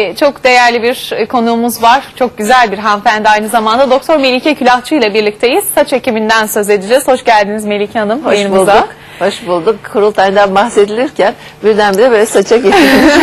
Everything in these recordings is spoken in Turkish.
Ee, Çok değerli bir e, konuğumuz var. Çok güzel bir hanımefendi aynı zamanda. Doktor Melike Külahçı ile birlikteyiz. Saç ekiminden söz edeceğiz. Hoş geldiniz Melike Hanım Hoş yayınımıza. bulduk. Hoş bulduk. Kurultaydan bahsedilirken birdenbire böyle saça geçilmiş.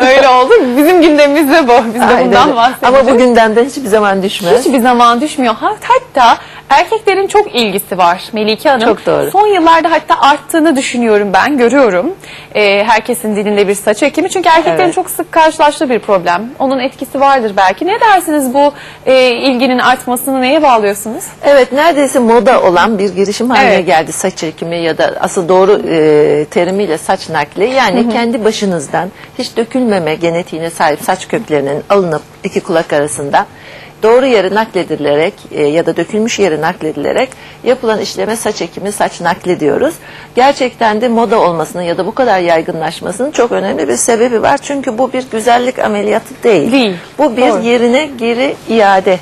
Öyle oldu. Bizim gündemimizde bu. Biz de Aynen bundan öyle. bahsedeceğiz. Ama bu gündemden hiçbir zaman düşmez. Hiçbir zaman düşmüyor. Ha- Hatta erkeklerin çok ilgisi var Melike Hanım. Çok doğru. Son yıllarda hatta arttığını düşünüyorum ben, görüyorum. Ee, herkesin dilinde bir saç ekimi. Çünkü erkeklerin Evet. çok sık karşılaştığı bir problem. Onun etkisi vardır belki. Ne dersiniz bu e, ilginin artmasını neye bağlıyorsunuz? Evet neredeyse moda olan bir girişim haline Evet. geldi saç ekimi ya da asıl doğru e, terimiyle saç nakli. Yani kendi başınızdan hiç dökülmeme genetiğine sahip saç köklerinin alınıp iki kulak arasında doğru yere nakledilerek e, ya da dökülmüş yere nakledilerek yapılan işleme saç ekimi, saç nakli diyoruz. Gerçekten de moda olmasının ya da bu kadar yaygınlaşmasının çok önemli bir sebebi var. Çünkü bu bir güzellik ameliyatı değil. Değil. Bu bir Doğru. yerine geri iade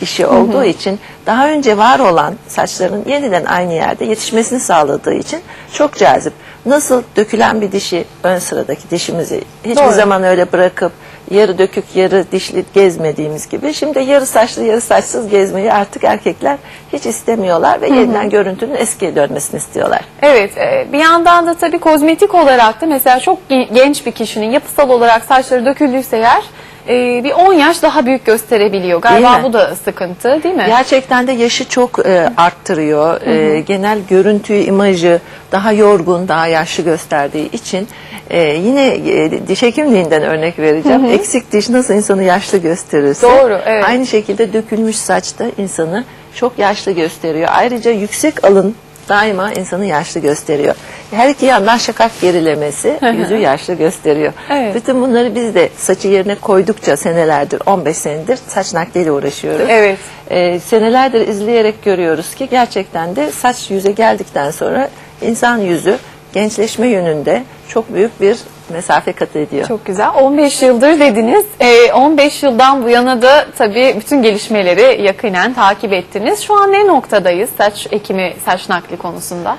işi olduğu için daha önce var olan saçların yeniden aynı yerde yetişmesini sağladığı için çok cazip. Nasıl dökülen bir dişi ön sıradaki dişimizi hiçbir Doğru. zaman öyle bırakıp yarı dökük yarı dişli gezmediğimiz gibi şimdi yarı saçlı yarı saçsız gezmeyi artık erkekler hiç istemiyorlar ve yeniden görüntünün eskiye dönmesini istiyorlar. Evet, e, bir yandan da tabii kozmetik olarak da mesela çok ge- genç bir kişinin yapısal olarak saçları döküldüyse eğer e, bir 10 yaş daha büyük gösterebiliyor. Galiba mi? bu da sıkıntı değil mi? Gerçekten de yaşı çok e, arttırıyor. E, genel görüntüyü, imajı daha yorgun, daha yaşlı gösterdiği için e, yine e, diş hekimliğinden örnek vereceğim. Eksik diş nasıl insanı yaşlı gösterirse Doğru, evet. aynı şekilde dökülmüş saç da insanı çok yaşlı gösteriyor. Ayrıca yüksek alın daima insanı yaşlı gösteriyor. Her iki yandan şakak gerilemesi yüzü yaşlı gösteriyor. Evet. Bütün bunları biz de saçı yerine koydukça senelerdir, 15 senedir saç nakliyle uğraşıyoruz. Evet. Ee, senelerdir izleyerek görüyoruz ki gerçekten de saç yüze geldikten sonra insan yüzü gençleşme yönünde çok büyük bir mesafe kat ediyor. Çok güzel. 15 yıldır dediniz. E, 15 yıldan bu yana da tabii bütün gelişmeleri yakinen takip ettiniz. Şu an ne noktadayız saç ekimi, saç nakli konusunda?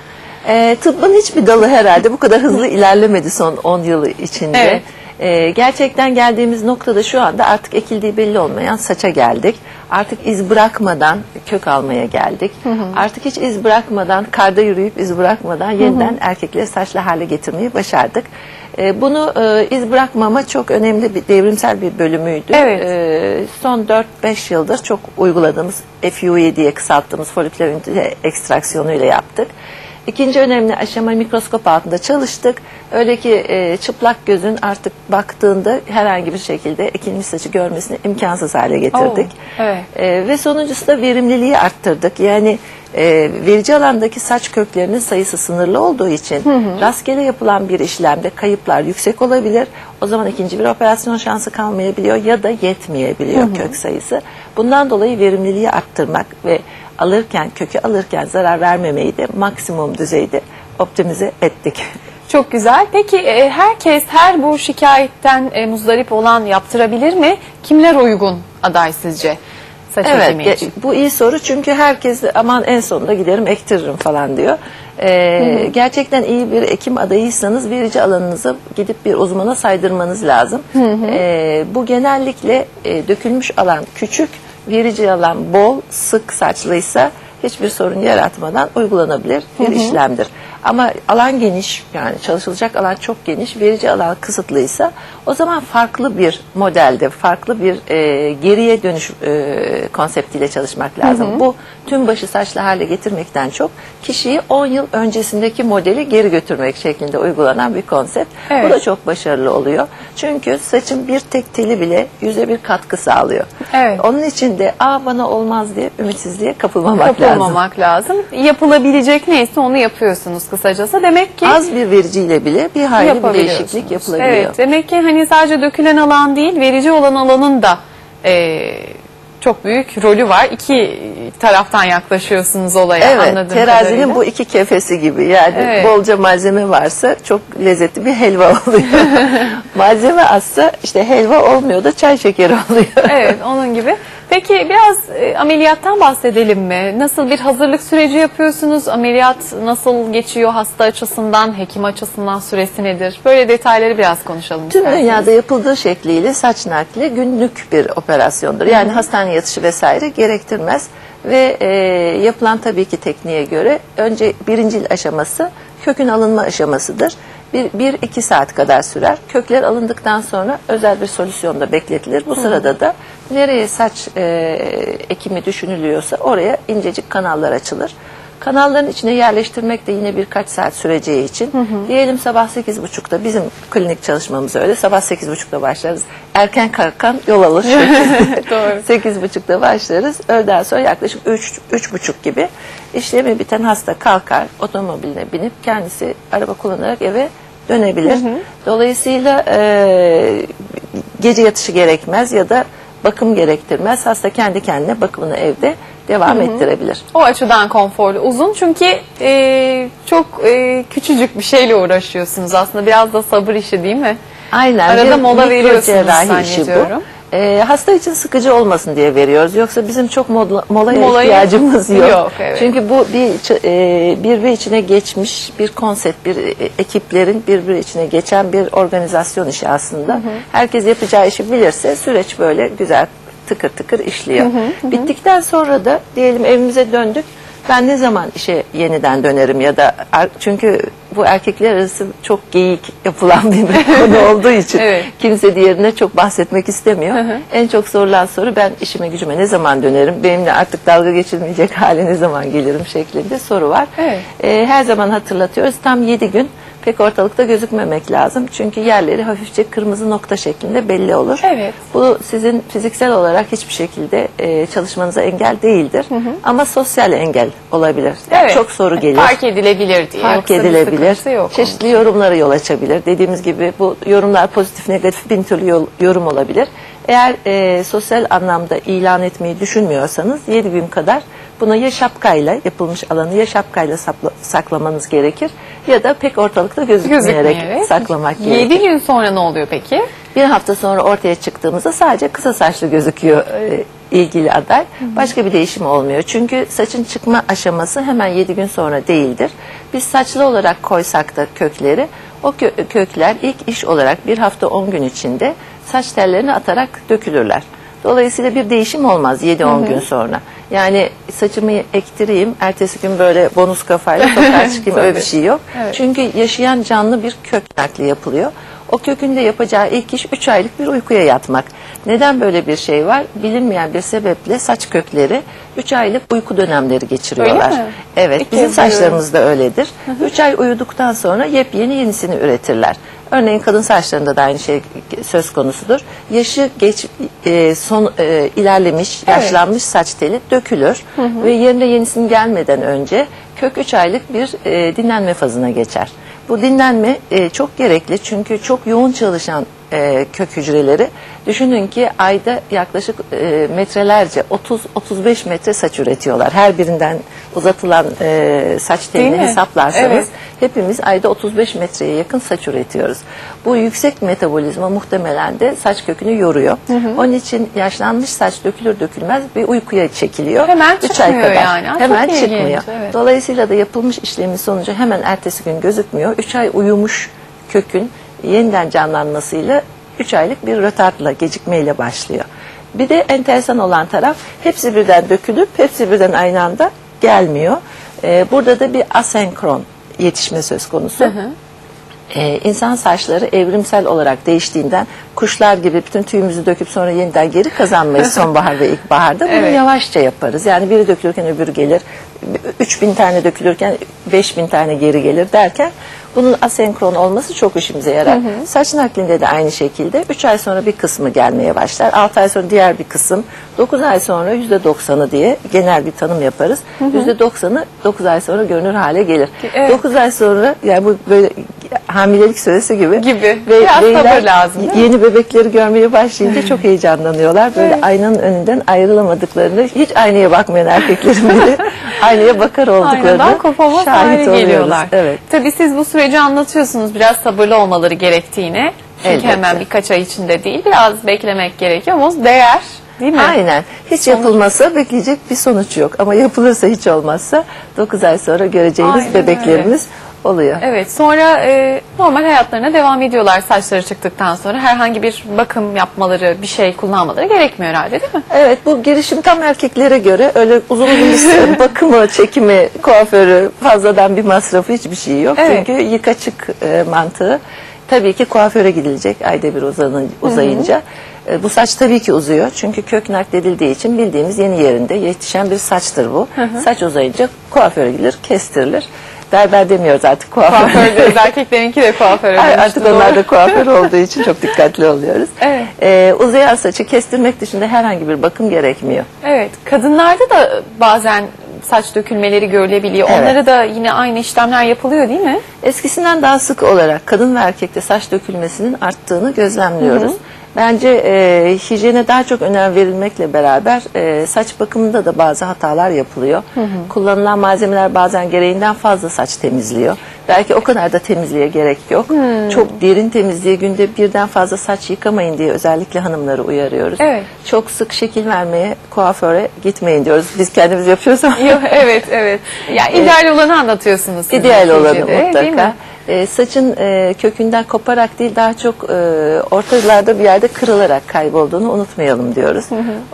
Ee, tıbbın hiçbir dalı herhalde bu kadar hızlı ilerlemedi son 10 yılı içinde. Evet. Ee, gerçekten geldiğimiz noktada şu anda artık ekildiği belli olmayan saça geldik. Artık iz bırakmadan kök almaya geldik. Artık hiç iz bırakmadan, karda yürüyüp iz bırakmadan yeniden erkekleri saçlı hale getirmeyi başardık. Ee, bunu e, iz bırakmama çok önemli bir devrimsel bir bölümüydü. Evet. Ee, son 4-5 yıldır çok uyguladığımız FUE diye kısalttığımız foliküler ekstraksiyonuyla yaptık. İkinci önemli aşama mikroskop altında çalıştık. Öyle ki e, çıplak gözün artık baktığında herhangi bir şekilde ekilmiş saçı görmesini imkansız hale getirdik. Oo, evet. E, ve sonuncusu da verimliliği arttırdık. Yani e, verici alandaki saç köklerinin sayısı sınırlı olduğu için rastgele yapılan bir işlemde kayıplar yüksek olabilir. O zaman ikinci bir operasyon şansı kalmayabiliyor ya da yetmeyebiliyor kök sayısı. Bundan dolayı verimliliği arttırmak ve alırken kökü alırken zarar vermemeyi de maksimum düzeyde optimize ettik. Çok güzel. Peki e, herkes her bu şikayetten e, muzdarip olan yaptırabilir mi? Kimler uygun aday sizce saç Evet, için? ge- bu iyi soru çünkü herkes aman en sonunda giderim ektiririm falan diyor. Ee, gerçekten iyi bir ekim adayıysanız verici alanınızı gidip bir uzmana saydırmanız lazım. Ee, bu genellikle e, dökülmüş alan küçük, verici alan bol, sık saçlıysa hiçbir sorun yaratmadan uygulanabilir bir işlemdir. Ama alan geniş yani çalışılacak alan çok geniş, verici alan kısıtlıysa o zaman farklı bir modelde, farklı bir e, geriye dönüş e, konseptiyle çalışmak lazım. Bu tüm başı saçlı hale getirmekten çok kişiyi 10 yıl öncesindeki modeli geri götürmek şeklinde uygulanan bir konsept. Evet. Bu da çok başarılı oluyor. Çünkü saçın bir tek teli bile yüze bir katkı sağlıyor. Evet. Onun için de aa bana olmaz diye ümitsizliğe kapılmamak, lazım. Kapılmamak lazım. Yapılabilecek neyse onu yapıyorsunuz kısacası. Demek ki Az bir vericiyle bile bir hayli bir değişiklik yapılabiliyor. Evet, demek ki hani sadece dökülen alan değil, verici olan alanın da e, çok büyük rolü var. İki taraftan yaklaşıyorsunuz olaya Evet, anladığım terazinin kadarıyla. bu iki kefesi gibi. Yani Evet. bolca malzeme varsa çok lezzetli bir helva oluyor. malzeme azsa işte helva olmuyor da çay şekeri oluyor. Evet onun gibi. Peki biraz e, ameliyattan bahsedelim mi? Nasıl bir hazırlık süreci yapıyorsunuz? Ameliyat nasıl geçiyor hasta açısından, hekim açısından süresi nedir? Böyle detayları biraz konuşalım Tüm isterseniz. dünyada yapıldığı şekliyle saç nakli günlük bir operasyondur. Yani hastane yatışı vesaire gerektirmez. Ve e, yapılan tabii ki tekniğe göre önce birincil aşaması kökün alınma aşamasıdır. Bir, bir iki saat kadar sürer. Kökler alındıktan sonra özel bir solüsyonda bekletilir. Bu sırada da nereye saç e, ekimi düşünülüyorsa oraya incecik kanallar açılır. Kanalların içine yerleştirmek de yine birkaç saat süreceği için diyelim sabah 8.30'da bizim klinik çalışmamız öyle sabah 8.30'da başlarız. Erken kalkan yol alır. Doğru. 8.30'da başlarız. Öğleden sonra yaklaşık 3 3.30 gibi işlemi biten hasta kalkar otomobiline binip kendisi araba kullanarak eve dönebilir. Dolayısıyla e, gece yatışı gerekmez ya da bakım gerektirmez. Hasta kendi kendine bakımını evde devam ettirebilir. O açıdan konforlu. Uzun çünkü e, çok e, küçücük bir şeyle uğraşıyorsunuz aslında. Biraz da sabır işi değil mi? Aynen. Arada mola veriyorsunuz işi bu. Ee, hasta için sıkıcı olmasın diye veriyoruz. Yoksa bizim çok mola, molaya Molaya- ihtiyacımız yok. Yok, evet. Çünkü bu bir e, birbiri içine geçmiş bir konsept, bir e, ekiplerin birbiri içine geçen bir organizasyon işi aslında. Herkes yapacağı işi bilirse süreç böyle güzel tıkır tıkır işliyor. Bittikten sonra da diyelim evimize döndük. Ben ne zaman işe yeniden dönerim ya da er- çünkü bu erkekler arası çok geyik yapılan bir konu olduğu için Evet. kimse diğerine çok bahsetmek istemiyor. En çok sorulan soru ben işime gücüme ne zaman dönerim? Benimle artık dalga geçilmeyecek hale ne zaman gelirim şeklinde soru var. Evet. Ee, her zaman hatırlatıyoruz. Tam 7 gün pek ortalıkta gözükmemek lazım. Çünkü yerleri hafifçe kırmızı nokta şeklinde belli olur. Evet. Bu sizin fiziksel olarak hiçbir şekilde e, çalışmanıza engel değildir. Ama sosyal engel olabilir. Yani Evet. Çok soru gelir Fark edilebilir diye. fark Yoksa edilebilir. Yok. Çeşitli yorumlara yol açabilir. Dediğimiz gibi bu yorumlar pozitif negatif bin türlü yol- yorum olabilir. Eğer e, sosyal anlamda ilan etmeyi düşünmüyorsanız 7 gün kadar bunu ya şapkayla yapılmış alanı ya şapkayla sapla- saklamanız gerekir ya da pek ortalıkta gözükmeyerek, Gözükmeyerek. saklamak gerekir. 7 gün sonra ne oluyor peki? Bir hafta sonra ortaya çıktığımızda sadece kısa saçlı gözüküyor e, ilgili aday. Başka bir değişim olmuyor. Çünkü saçın çıkma aşaması hemen 7 gün sonra değildir. Biz saçlı olarak koysak da kökleri o kö- kökler ilk iş olarak bir hafta 10 gün içinde saç tellerini atarak dökülürler. Dolayısıyla bir değişim olmaz 7-10 gün sonra. Yani saçımı ektireyim, ertesi gün böyle bonus kafayla sokağa çıkayım öyle bir şey yok. Evet. Çünkü yaşayan canlı bir kök nakli yapılıyor. O kökün de yapacağı ilk iş 3 aylık bir uykuya yatmak. Neden böyle bir şey var? Bilinmeyen bir sebeple saç kökleri 3 aylık uyku dönemleri geçiriyorlar. Öyle mi? Evet, İlk bizim saçlarımız da öyledir. 3 ay uyuduktan sonra yepyeni yenisini üretirler. Örneğin kadın saçlarında da aynı şey söz konusudur. Yaşı geç e, son e, ilerlemiş, Evet. yaşlanmış saç teli dökülür ve yerine yenisinin gelmeden önce kök 3 aylık bir e, dinlenme fazına geçer. Bu dinlenme e, çok gerekli çünkü çok yoğun çalışan e, kök hücreleri düşünün ki ayda yaklaşık e, metrelerce 30-35 metre saç üretiyorlar. Her birinden uzatılan e, saç telini hesaplarsanız Evet. hepimiz ayda 35 metreye yakın saç üretiyoruz. Bu yüksek metabolizma muhtemelen de saç kökünü yoruyor. Onun için yaşlanmış saç dökülür dökülmez bir uykuya çekiliyor. Hemen Üç çıkmıyor ay kadar. yani. Aa, Hemen ilginç, çıkmıyor. evet. Dolayısıyla da yapılmış işlemin sonucu hemen ertesi gün gözükmüyor. 3 ay uyumuş kökün yeniden canlanmasıyla 3 aylık bir rötartla, gecikmeyle başlıyor. Bir de enteresan olan taraf hepsi birden dökülüp hepsi birden aynı anda gelmiyor. Ee, burada da bir asenkron yetişme söz konusu. Ee, insan saçları evrimsel olarak değiştiğinden kuşlar gibi bütün tüyümüzü döküp sonra yeniden geri kazanmayız sonbahar ve ilkbaharda. Bunu Evet. yavaşça yaparız. Yani biri dökülürken öbürü gelir. 3000 tane dökülürken 5000 tane geri gelir derken bunun asenkron olması çok işimize yarar. Saç naklinde de aynı şekilde 3 ay sonra bir kısmı gelmeye başlar. 6 ay sonra diğer bir kısım. 9 ay sonra %90'ı diye genel bir tanım yaparız. %90'ı 9 ay sonra görünür hale gelir. Evet. 9 ay sonra yani bu böyle hamilelik süresi gibi. Gibi. Biraz sabır lazım? Yeni bebekleri görmeye başlayınca çok heyecanlanıyorlar. Böyle aynanın önünden ayrılamadıklarını, hiç aynaya bakmayan erkeklerin bile aynaya bakar olduklarını Aynadan kopamaz şahit oluyoruz. geliyorlar. Evet. Tabii siz bu süreci anlatıyorsunuz. Biraz sabırlı olmaları gerektiğini. Çünkü Elbette. hemen birkaç ay içinde değil. Biraz beklemek gerekiyor ama değer. değil mi? Aynen. Hiç yapılmazsa bekleyecek bir sonuç yok. Ama yapılırsa hiç olmazsa 9 ay sonra göreceğiniz Aynen bebeklerimiz oluyor. Evet sonra e, normal hayatlarına devam ediyorlar saçları çıktıktan sonra. Herhangi bir bakım yapmaları, bir şey kullanmaları gerekmiyor herhalde değil mi? Evet bu girişim tam erkeklere göre öyle uzun uzun bakımı, çekimi, kuaförü fazladan bir masrafı hiçbir şey yok. Evet. Çünkü yıka çık e, mantığı tabii ki kuaföre gidilecek ayda bir uzanın, uzayınca. E, bu saç tabii ki uzuyor. Çünkü kök nakledildiği için bildiğimiz yeni yerinde yetişen bir saçtır bu. Saç uzayınca kuaföre gidilir, kestirilir. Berber demiyoruz artık kuaför. Kuaför diyoruz. Erkeklerinki de kuaföre Ay, Artık doğru. onlar da kuaför olduğu için çok dikkatli oluyoruz. Evet. Ee, uzayan saçı kestirmek dışında herhangi bir bakım gerekmiyor. Evet. Kadınlarda da bazen saç dökülmeleri görülebiliyor. Evet. Onlara da yine aynı işlemler yapılıyor değil mi? Eskisinden daha sık olarak kadın ve erkekte saç dökülmesinin arttığını gözlemliyoruz. Bence e, hijyene daha çok önem verilmekle beraber e, saç bakımında da bazı hatalar yapılıyor. Kullanılan malzemeler bazen gereğinden fazla saç temizliyor. Belki o kadar da temizliğe gerek yok. Çok derin temizliğe günde birden fazla saç yıkamayın diye özellikle hanımları uyarıyoruz. Evet. Çok sık şekil vermeye kuaföre gitmeyin diyoruz. Biz kendimiz yapıyoruz ama Yok, evet evet. Yani ideal olanı anlatıyorsunuz. İdeal olanı neticede, değil mutlaka. mi? E, saçın e, kökünden koparak değil daha çok e, ortalarda bir yerde kırılarak kaybolduğunu unutmayalım diyoruz.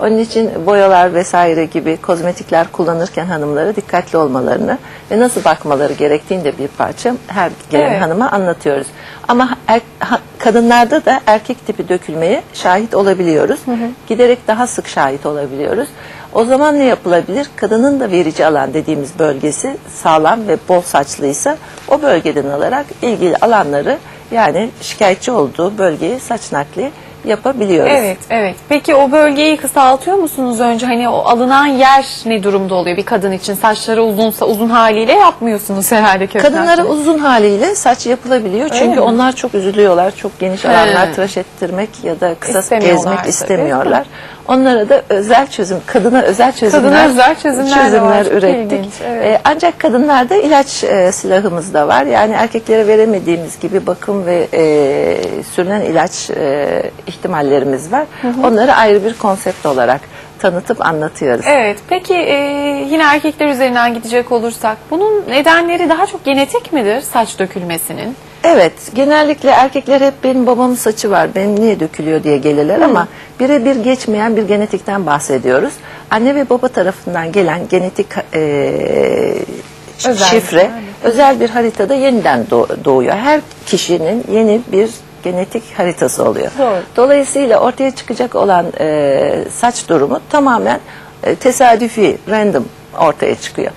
Onun için boyalar vesaire gibi kozmetikler kullanırken hanımlara dikkatli olmalarını ve nasıl bakmaları gerektiğini de bir parça her gelen Evet. hanıma anlatıyoruz. Ama er- ha- kadınlarda da erkek tipi dökülmeye şahit olabiliyoruz. Giderek daha sık şahit olabiliyoruz. O zaman ne yapılabilir? Kadının da verici alan dediğimiz bölgesi sağlam ve bol saçlıysa o bölgeden alarak ilgili alanları yani şikayetçi olduğu bölgeyi saç nakli yapabiliyoruz. Evet, evet. Peki o bölgeyi kısaltıyor musunuz önce? Hani o alınan yer ne durumda oluyor bir kadın için? Saçları uzunsa uzun haliyle yapmıyorsunuz herhalde kök Kadınlara uzun haliyle saç yapılabiliyor. Öyle Çünkü mi? onlar çok üzülüyorlar. Çok geniş alanlar tıraş ettirmek ya da kısa İstemiyorlar gezmek tabii, istemiyorlar. Onlara da özel çözüm, kadına özel çözümler, Kadına özel çözümler var. Çok ürettik. ilginç, evet. Ee, ancak kadınlarda ilaç e, silahımız da var. Yani erkeklere veremediğimiz gibi bakım ve e, sürülen ilaç e, ihtimallerimiz var. Onları ayrı bir konsept olarak tanıtıp anlatıyoruz. Evet. Peki e, yine erkekler üzerinden gidecek olursak bunun nedenleri daha çok genetik midir saç dökülmesinin? Evet, genellikle erkekler hep benim babamın saçı var, benim niye dökülüyor diye gelirler ama birebir geçmeyen bir genetikten bahsediyoruz. Anne ve baba tarafından gelen genetik e, Özel, şifre, özel bir haritada yeniden doğ- doğuyor. Her kişinin yeni bir genetik haritası oluyor. Doğru. Dolayısıyla ortaya çıkacak olan e, saç durumu tamamen e, tesadüfi, random ortaya çıkıyor.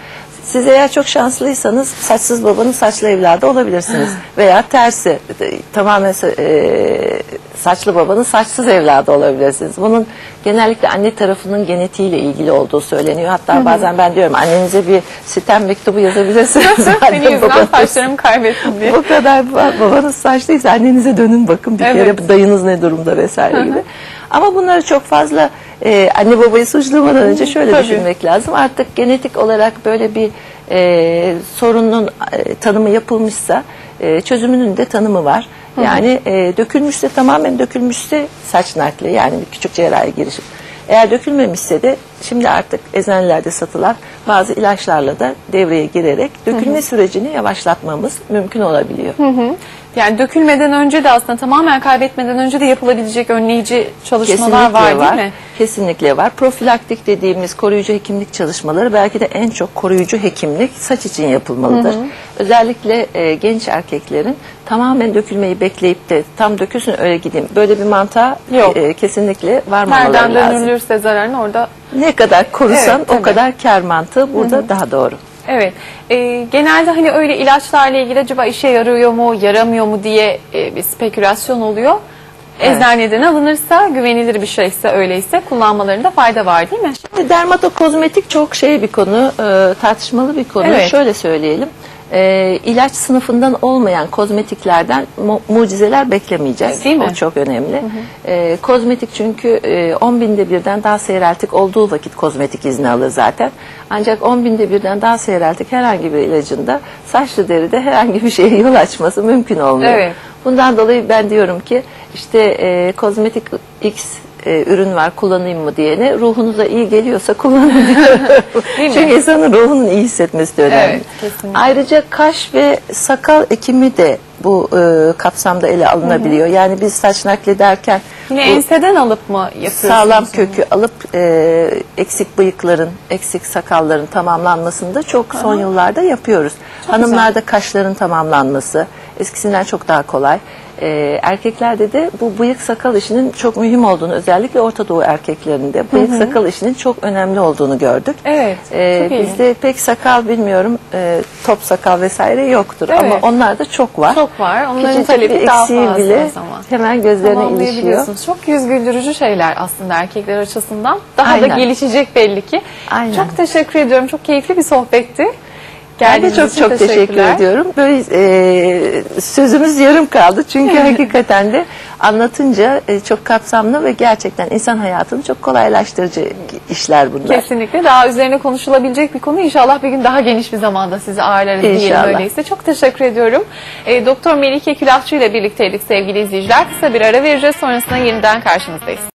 Siz eğer çok şanslıysanız saçsız babanın saçlı evladı olabilirsiniz. Veya tersi e, tamamen e, saçlı babanın saçsız evladı olabilirsiniz. Bunun genellikle anne tarafının genetiğiyle ilgili olduğu söyleniyor. Hatta bazen ben diyorum annenize bir sitem mektubu yazabilirsiniz. Yüzünden babanız- saçlarımı kaybettim diye. o kadar ba- babanız saçlıysa annenize dönün bakın bir Evet. kere dayınız ne durumda vesaire gibi. Ama bunları çok fazla e, anne babayı suçlamadan önce şöyle Tabii. düşünmek lazım. Artık genetik olarak böyle bir e, sorunun e, tanımı yapılmışsa e, çözümünün de tanımı var. Yani e, dökülmüşse tamamen dökülmüşse saç nakli yani küçük cerrahi girişim. Eğer dökülmemişse de şimdi artık eczanelerde satılan bazı ilaçlarla da devreye girerek dökülme sürecini yavaşlatmamız mümkün olabiliyor. Yani dökülmeden önce de aslında tamamen kaybetmeden önce de yapılabilecek önleyici çalışmalar Kesinlikle var, değil mi? Kesinlikle var. Profilaktik dediğimiz koruyucu hekimlik çalışmaları belki de en çok koruyucu hekimlik saç için yapılmalıdır. Özellikle e, genç erkeklerin tamamen dökülmeyi bekleyip de tam dökülsün öyle gideyim. Böyle bir mantığa Yok. e, kesinlikle varmamaları Nereden lazım. dönülürse zararın orada Ne kadar korusan Evet, o kadar kar mantığı burada daha doğru. Evet. Ee, genelde hani öyle ilaçlarla ilgili acaba işe yarıyor mu, yaramıyor mu diye e, bir spekülasyon oluyor. Evet. Eczaneden alınırsa, güvenilir bir şeyse öyleyse kullanmalarında fayda var değil mi? Dermatokozmetik çok şey bir konu, e, tartışmalı bir konu. Evet. Şöyle söyleyelim. E, ilaç sınıfından olmayan kozmetiklerden mu- mucizeler beklemeyeceğiz. Değil mi? O çok önemli. E, kozmetik çünkü e, 10 binde birden daha seyreltik olduğu vakit kozmetik izni alır zaten. Ancak 10 binde birden daha seyreltik herhangi bir ilacında saçlı deride herhangi bir şeye yol açması mümkün olmuyor. Evet. Bundan dolayı ben diyorum ki işte e, kozmetik X e, ürün var kullanayım mı diyene ruhunuza iyi geliyorsa kullanın? Çünkü insanın ruhunun iyi hissetmesi de önemli. Evet, kesinlikle. Ayrıca kaş ve sakal ekimi de bu e, kapsamda ele alınabiliyor. Yani biz saç naklederken Yine enseden alıp mı yapıyorsunuz? sağlam kökü alıp e, eksik bıyıkların, eksik sakalların tamamlanmasını da çok son yıllarda yapıyoruz. Hanımlarda kaşların tamamlanması eskisinden çok daha kolay. E, erkeklerde de bu bıyık sakal işinin çok mühim olduğunu özellikle Orta Doğu erkeklerinde bıyık sakal işinin çok önemli olduğunu gördük. Evet, E, bizde pek sakal bilmiyorum e, top sakal vesaire yoktur Evet. ama onlarda çok var. Çok var. Onların Küçücük talebi bir daha fazla bile zaman. hemen gözlerine ilişiyor. Çok yüz güldürücü şeyler aslında erkekler açısından. Daha da Aynen. gelişecek belli ki. Aynen. Çok teşekkür ediyorum. Çok keyifli bir sohbetti. Ben de Geldiğiniz çok çok teşekkür ediyorum. Böyle e, sözümüz yarım kaldı çünkü hakikaten de anlatınca e, çok kapsamlı ve gerçekten insan hayatını çok kolaylaştırıcı işler bunlar. Kesinlikle daha üzerine konuşulabilecek bir konu. İnşallah bir gün daha geniş bir zamanda sizi ağırlarız diyelim İnşallah. öyleyse. Çok teşekkür ediyorum. E, Doktor Melike Külahçı ile birlikteydik sevgili izleyiciler. Kısa bir ara vereceğiz. Sonrasında yeniden karşınızdayız.